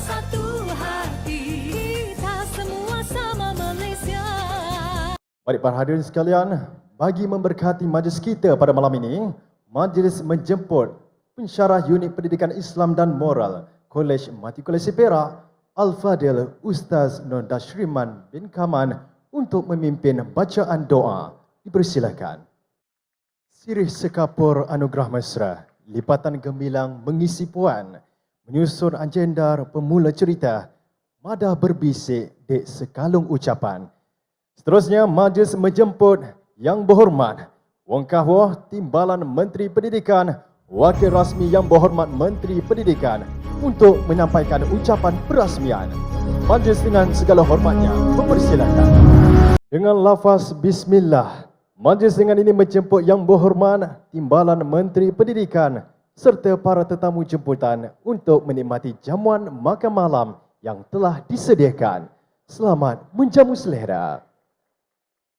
bersatu hati Kita semua sama Malaysia Baik para hadirin sekalian, bagi memberkati majlis kita pada malam ini, majlis menjemput pensyarah unit pendidikan Islam dan moral Kolej Matrikulasi Perak, Al-Fadil Ustaz Nur Dashriman bin Kaman untuk memimpin bacaan doa. Dipersilakan. Sirih sekapur anugerah mesra, lipatan gemilang mengisi puan, menyusun agenda pemula cerita, madah berbisik dek sekalung ucapan. Seterusnya, majlis menjemput Yang Berhormat Wong Kahwah Timbalan Menteri Pendidikan, Wakil Rasmi Yang Berhormat Menteri Pendidikan untuk menyampaikan ucapan perasmian. Majlis dengan segala hormatnya mempersilakan. Dengan lafaz Bismillah, majlis dengan ini menjemput Yang Berhormat Timbalan Menteri Pendidikan serta para tetamu jemputan untuk menikmati jamuan makan malam yang telah disediakan. Selamat menjamu selera.